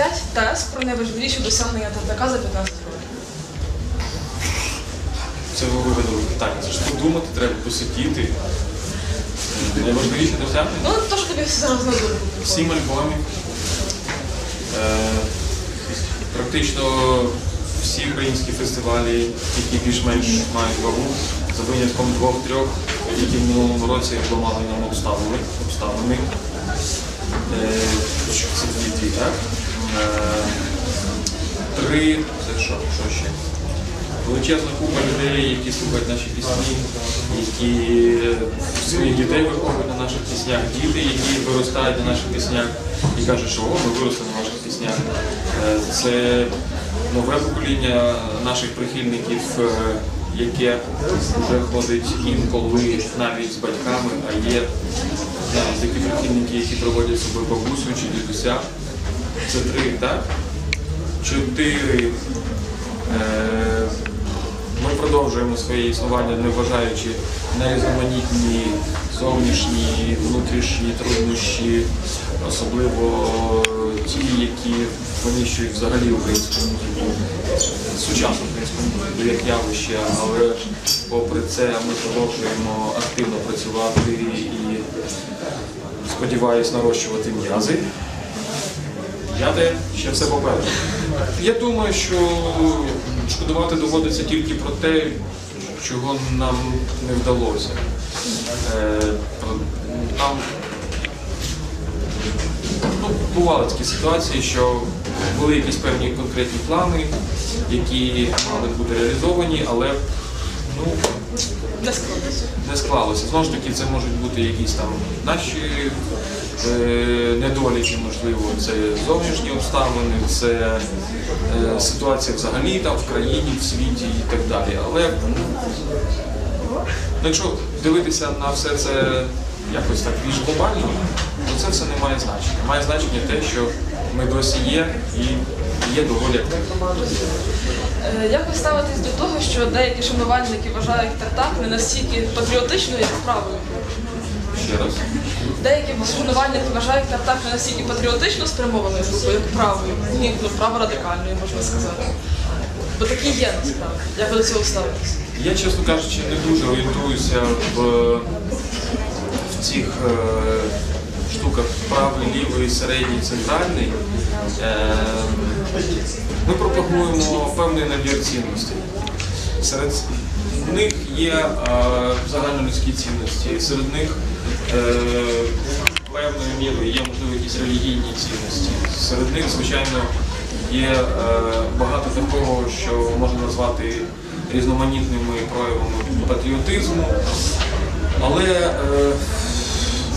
П'ять тез про найважливіші досягнення Тартака за 15 років. Це ви вигадали питання. Це ж подумати треба, посидіти. Найважливіше досягнення. Ну, то, що тобі зараз на думку. Сім альбомів. Е, Практично всі українські фестивалі, які більш-менш мають вагу, за винятком двох-трьох, які в минулому році обламали нам обставини. обставини. Е, Це дві-дві, так? Е, Три, це що, що ще? Величезна купа людей, які слухають наші пісні, які своїх дітей виховують на наших піснях, діти, які виростають на наших піснях і кажуть, що о, ми виросли на ваших піснях. Е, Це нове покоління наших прихильників, е, яке вже ходить інколи навіть з батьками, а є навіть такі прихильники, які проводять собою бабусю чи дідуся. Це три, так? Чотири. Е, Ми продовжуємо своє існування, не вважаючи на різноманітні зовнішні, внутрішні труднощі, особливо ті, які винищують взагалі українську музику, сучасну українську музику як явище, але попри це ми продовжуємо активно працювати і сподіваюсь нарощувати м'язи. П'яте, ще все попереду. Я думаю, що шкодувати доводиться тільки про те, чого нам не вдалося. Е, Там ну, бували такі ситуації, що були якісь певні конкретні плани, які мали бути реалізовані, але ну, Не складно. не склалося. Знову ж таки, це можуть бути якісь там наші е, недоліки, можливо, це зовнішні обставини, це е, ситуація взагалі там в країні, в світі і так далі. Але ну, якщо дивитися на все це якось так більш глобально, то це все не має значення. Має значення те, що ми досі є і є доволі активно. Е, Як ви ставитесь до того, що деякі шанувальники вважають Тартак не настільки патріотичною, як правою? Ще раз. Деякі шанувальники вважають Тартак не настільки патріотично спрямованою групою, як правою. Ні, ну, праворадикальною, можна сказати. Бо такі є насправді. Як ви до цього ставитесь? Я, чесно кажучи, не дуже орієнтуюся в, в цих е, штуках правий, лівий, середній, центральний. Е, ми пропагуємо певний набір цінностей. Серед них є е, загальнолюдські цінності, серед них е, певною мірою є можливо якісь релігійні цінності. Серед них, звичайно, є е, багато такого, що можна назвати різноманітними проявами патріотизму, але е,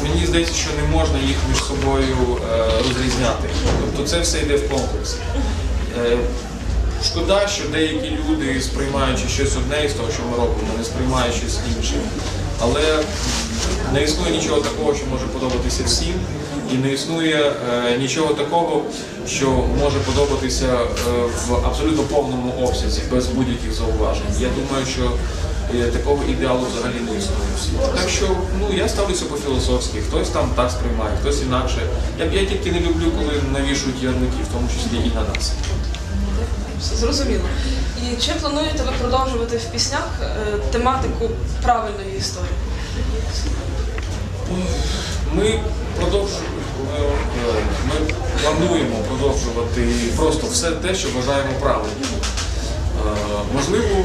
мені здається, що не можна їх між собою е, розрізняти. Тобто це все йде в комплексі. Е, Шкода, що деякі люди, сприймаючи щось одне із того, що ми робимо, не сприймають щось інше. Але не існує нічого такого, що може подобатися всім, і не існує е, нічого такого, що може подобатися е, в абсолютно повному обсязі, без будь-яких зауважень. Я думаю, що е, такого ідеалу взагалі не існує в світі. Так що ну, я ставлюся по-філософськи, хтось там так сприймає, хтось інакше. Я, я тільки не люблю, коли навішують ярлики, в тому числі і на нас. Зрозуміло. І чи плануєте ви продовжувати в піснях е, тематику правильної історії? Ми продовжуємо. Ми плануємо продовжувати просто все те, що вважаємо правильним. Е, Можливо,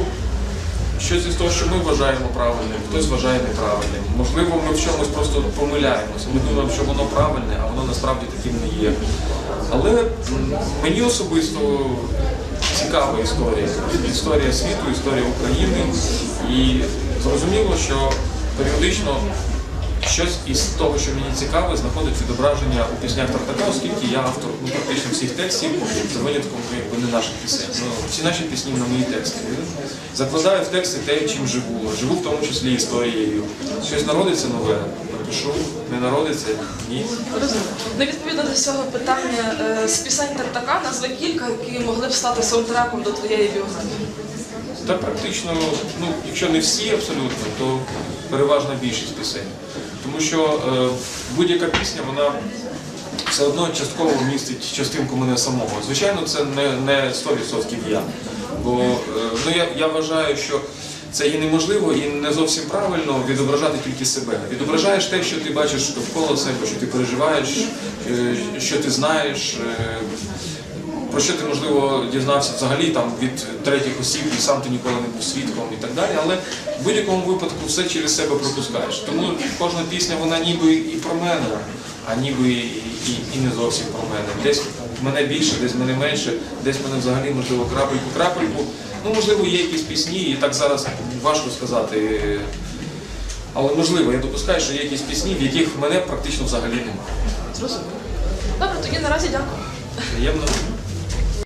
щось із того, що ми вважаємо правильним, хтось вважає неправильним. Можливо, ми в чомусь просто помиляємося. Ми думаємо, що воно правильне, а воно насправді таким не є. Але мені особисто цікава історія. Історія світу, історія України. І зрозуміло, що періодично щось із того, що мені цікаве, знаходить відображення у піснях Тартака, оскільки я автор ну, практично всіх текстів, за винятком ну, якби не наших пісень. Ну, всі наші пісні на мої тексти. Закладаю в тексти те, чим живу. Живу в тому числі історією. Щось народиться нове, напишу, не народиться ні. Розумію. Ну, відповідно до цього питання е, з пісень Тартака назви кілька, які могли б стати саундтреком до твоєї біографії. Та практично, ну, якщо не всі абсолютно, то переважна більшість пісень. Тому що е, будь-яка пісня, вона все одно частково містить частинку мене самого. Звичайно, це не, не 100% я. Бо е, ну, я, я вважаю, що це і неможливо, і не зовсім правильно відображати тільки себе. Відображаєш те, що ти бачиш довкола себе, що ти переживаєш, е, що ти знаєш. е, про що ти можливо дізнався взагалі там від третіх осіб, і сам ти ніколи не був свідком і так далі. Але в будь-якому випадку все через себе пропускаєш. Тому кожна пісня вона ніби і про мене, а ніби і, і, і не зовсім про мене. Десь мене більше, десь мене менше, десь мене взагалі можливо крапельку, крапельку. Ну можливо, є якісь пісні, і так зараз важко сказати. Але можливо, я допускаю, що є якісь пісні, в яких мене практично взагалі немає. Зрозуміло. Добре, тоді наразі дякую. Приємно.